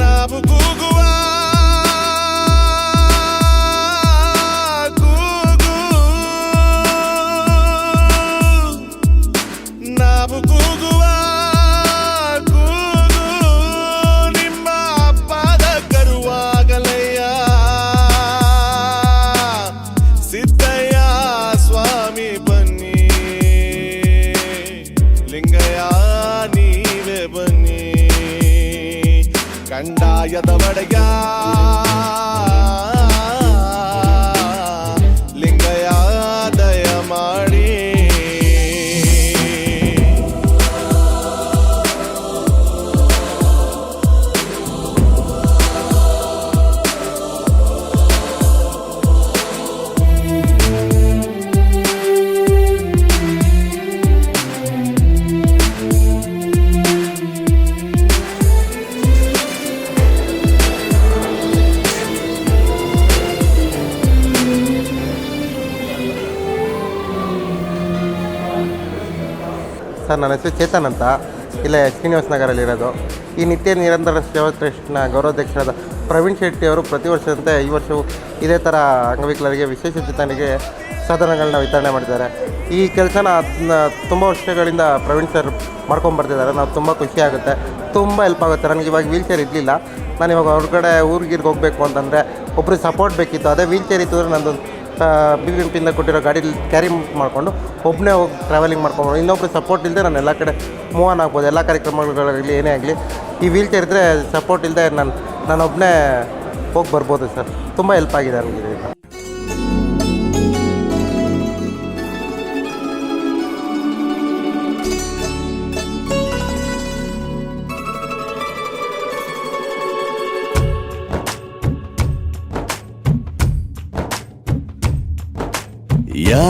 ನಾವು காயதவடையா ಸರ್, ನನ್ನ ಹೆಸರು ಚೇತನ್ ಅಂತ. ಇಲ್ಲೇ ಶ್ರೀನಿವಾಸ ನಗರಲ್ಲಿರೋದು ಈ ನಿತ್ಯ ನಿರಂತರ ಸೇವಾ ಟ್ರಸ್ಟ್ನ ಗೌರವಾಧ್ಯಕ್ಷರಾದ ಪ್ರವೀಣ್ ಶೆಟ್ಟಿ ಅವರು ಪ್ರತಿ ವರ್ಷದಂತೆ ಈ ವರ್ಷವೂ ಇದೇ ಥರ ಅಂಗವಿಕಲರಿಗೆ ವಿಶೇಷ ಚೇತನಿಗೆ ಸಾಧನಗಳನ್ನ ವಿತರಣೆ ಮಾಡಿದ್ದಾರೆ. ಈ ಕೆಲಸನ ತುಂಬ ವರ್ಷಗಳಿಂದ ಪ್ರವೀಣ್ ಸರ್ ಮಾಡ್ಕೊಂಬರ್ತಿದ್ದಾರೆ ನಾವು ತುಂಬ ಖುಷಿ ಆಗುತ್ತೆ. ತುಂಬ ಹೆಲ್ಪ್ ಆಗುತ್ತೆ. ನನಗೆ ಇವಾಗ ವೀಲ್ ಚೇರ್ ಇರಲಿಲ್ಲ. ನಾನು ಇವಾಗ ಹೊರಗಡೆ ಊರಿಗೆ ಹೋಗಬೇಕು ಅಂತಂದರೆ ಒಬ್ರಿಗೆ ಸಪೋರ್ಟ್ ಬೇಕಿತ್ತು. ಅದೇ ವೀಲ್ ಚೇರ್ ಇತ್ತು ಅಂದರೆ ನಂದು ಬಿ ಬಿ ಎಂ ಪಿಯಿಂದ ಕೊಟ್ಟಿರೋ ಗಾಡೀಲಿ ಕ್ಯಾರಿ ಮಾಡಿಕೊಂಡು ಒಬ್ಬನೇ ಹೋಗಿ ಟ್ರಾವೆಲಿಂಗ್ ಮಾಡ್ಕೊಂಡು ಇನ್ನೊಬ್ರು ಸಪೋರ್ಟ್ ಇಲ್ಲದೆ ನಾನು ಎಲ್ಲ ಕಡೆ ಮೂವ್ ಆನ್ ಆಗ್ಬೋದು. ಎಲ್ಲ ಕಾರ್ಯಕ್ರಮಗಳಾಗಲಿ ಏನೇ ಆಗಲಿ, ಈ ವೀಲ್ ಚೇರ್ ಇದ್ದರೆ ಸಪೋರ್ಟ್ ಇಲ್ಲದೆ ನಾನು ನಾನು ಒಬ್ಬನೇ ಹೋಗಿ ಬರ್ಬೋದು ಸರ್. ತುಂಬ ಹೆಲ್ಪ್ ಆಗಿದೆ ನನಗೆ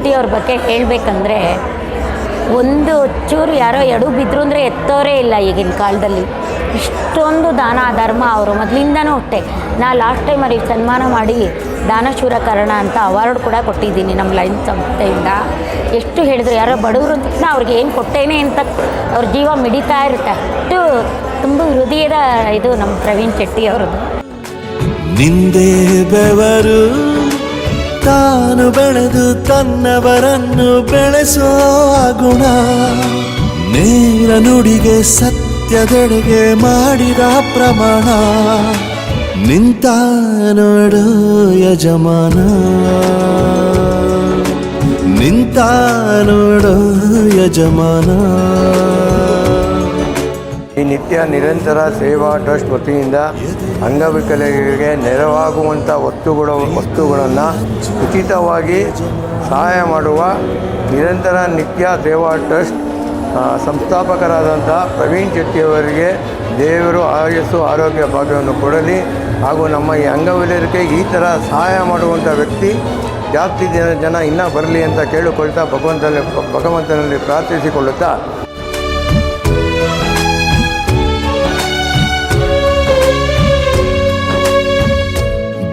ಪ್ರವೀಣ್ ಶೆಟ್ಟಿ ಅವ್ರ ಬಗ್ಗೆ ಹೇಳಬೇಕಂದ್ರೆ ಒಂದು ಚೂರು ಯಾರೋ ಎಡು ಬಿದ್ರು ಅಂದರೆ ಎತ್ತೋರೇ ಇಲ್ಲ ಈಗಿನ ಕಾಲದಲ್ಲಿ. ಇಷ್ಟೊಂದು ದಾನ ಧರ್ಮ ಅವರು ಮೊದಲಿಂದನೂ ಅಷ್ಟೇ. ನಾ ಲಾಸ್ಟ್ ಟೈಮ್ ಅವ್ರಿಗೆ ಸನ್ಮಾನ ಮಾಡಿ ದಾನಶೂರ ಕರ್ಣ ಅಂತ ಅವಾರ್ಡ್ ಕೂಡ ಕೊಟ್ಟಿದ್ದೀನಿ ನಮ್ಮ ಲೈನ್ ಸಂಸ್ಥೆಯಿಂದ. ಎಷ್ಟು ಹೇಳಿದ್ರು ಯಾರೋ ಬಡವರು ಅಂತ ಅವ್ರಿಗೆ ಏನು ಕೊಟ್ಟೇನೆ ಅಂತ ಅವ್ರ ಜೀವ ಮಿಡಿತಾ ಇರುತ್ತೆ. ಅಷ್ಟು ತುಂಬ ಹೃದಯದ ಇದು ನಮ್ಮ ಪ್ರವೀಣ್ ಶೆಟ್ಟಿ ಅವ್ರದ್ದು. ತಾನು ಬೆಳೆದು ತನ್ನವರನ್ನು ಬೆಳೆಸೋ ಗುಣ. ನೇರ ನುಡಿಗೆ ಸತ್ಯದೆಡೆಗೆ ಮಾಡಿದ ಪ್ರಮಾಣ. ನಿಂತ ನೋಡು ಯಜಮಾನ. ನಿಂತ ನೋಡು ಯಜಮಾನ. ಈ ನಿತ್ಯ ನಿರಂತರ ಸೇವಾ ಟ್ರಸ್ಟ್ ವತಿಯಿಂದ ಅಂಗವಿಕಲರಿಗೆ ನೆರವಾಗುವಂಥ ವಸ್ತುಗಳು ವಸ್ತುಗಳನ್ನು ಉಚಿತವಾಗಿ ಸಹಾಯ ಮಾಡುವ ನಿರಂತರ ನಿತ್ಯ ಸೇವಾ ಟ್ರಸ್ಟ್ ಸಂಸ್ಥಾಪಕರಾದಂಥ ಪ್ರವೀಣ್ ಶೆಟ್ಟಿಯವರಿಗೆ ದೇವರು ಆಯಸ್ಸು ಆರೋಗ್ಯ ಭಾಗ್ಯವನ್ನು ಕೊಡಲಿ. ಹಾಗೂ ನಮ್ಮ ಈ ಅಂಗವಿಕಲರಿಗೆ ಈ ಥರ ಸಹಾಯ ಮಾಡುವಂಥ ವ್ಯಕ್ತಿ ಜಾಸ್ತಿ ಜನ ಜನ ಇನ್ನೂ ಬರಲಿ ಅಂತ ಕೇಳಿಕೊಳ್ತಾ ಭಗವಂತನಲ್ಲಿ ಭಗವಂತನಲ್ಲಿ ಪ್ರಾರ್ಥಿಸಿಕೊಳ್ಳುತ್ತಾ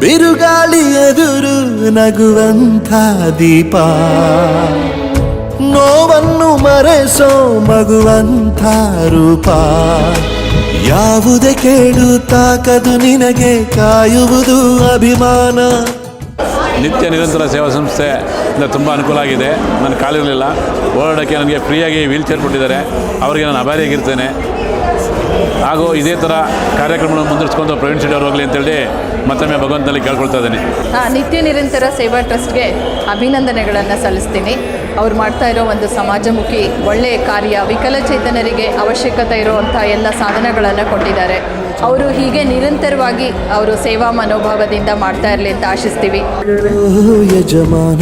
ಬಿರುಗಾಳಿ ಎದುರು ನಗುವಂಥ ದೀಪ. ನೋವನ್ನು ಮರೆಸೋ ಮಗುವಂಥ ರೂಪ. ಯಾವುದೇ ಕೇಳು ತಾಕದು ನಿನಗೆ ಕಾಯುವುದು ಅಭಿಮಾನ. ನಿತ್ಯ ನಿರಂತರ ಸೇವಾ ಸಂಸ್ಥೆ ತುಂಬ ಅನುಕೂಲ ಆಗಿದೆ. ನನ್ನ ಕಾಲಿರಲಿಲ್ಲ. ಓಡಾಡೋಕ್ಕೆ ನನಗೆ ಫ್ರೀಯಾಗಿ ವೀಲ್ ಚೇರ್ ಕೊಟ್ಟಿದ್ದಾರೆ. ಅವರಿಗೆ ನಾನು ಅಭಾರಿಯಾಗಿರ್ತೇನೆ. ಹಾಗೂ ಇದೇ ಥರ ಕಾರ್ಯಕ್ರಮಗಳನ್ನು ಮುಂದುವರಿಸ್ಕೊಂಡು ಪ್ರವೀಣ್ ಶೆಟ್ಟಿ ಅವರು ಹೋಗಲಿ ಅಂತೇಳಿ ಮತ್ತೊಮ್ಮೆ ಭಗವಂತನಲ್ಲಿ ಕೇಳ್ಕೊಳ್ತಾ ಇದ್ದೀನಿ. ಹಾಂ ನಿತ್ಯ ನಿರಂತರ ಸೇವಾ ಟ್ರಸ್ಟ್ಗೆ ಅಭಿನಂದನೆಗಳನ್ನು ಸಲ್ಲಿಸ್ತೀನಿ. ಅವ್ರು ಮಾಡ್ತಾ ಇರೋ ಒಂದು ಸಮಾಜಮುಖಿ ಒಳ್ಳೆಯ ಕಾರ್ಯ ವಿಕಲಚೇತನರಿಗೆ ಅವಶ್ಯಕತೆ ಇರುವಂಥ ಎಲ್ಲ ಸಾಧನಗಳನ್ನು ಕೊಟ್ಟಿದ್ದಾರೆ. ಅವರು ಹೀಗೆ ನಿರಂತರವಾಗಿ ಅವರು ಸೇವಾ ಮನೋಭಾವದಿಂದ ಮಾಡ್ತಾ ಇರಲಿ ಅಂತ ಆಶಿಸ್ತೀವಿ. ಯಜಮಾನ.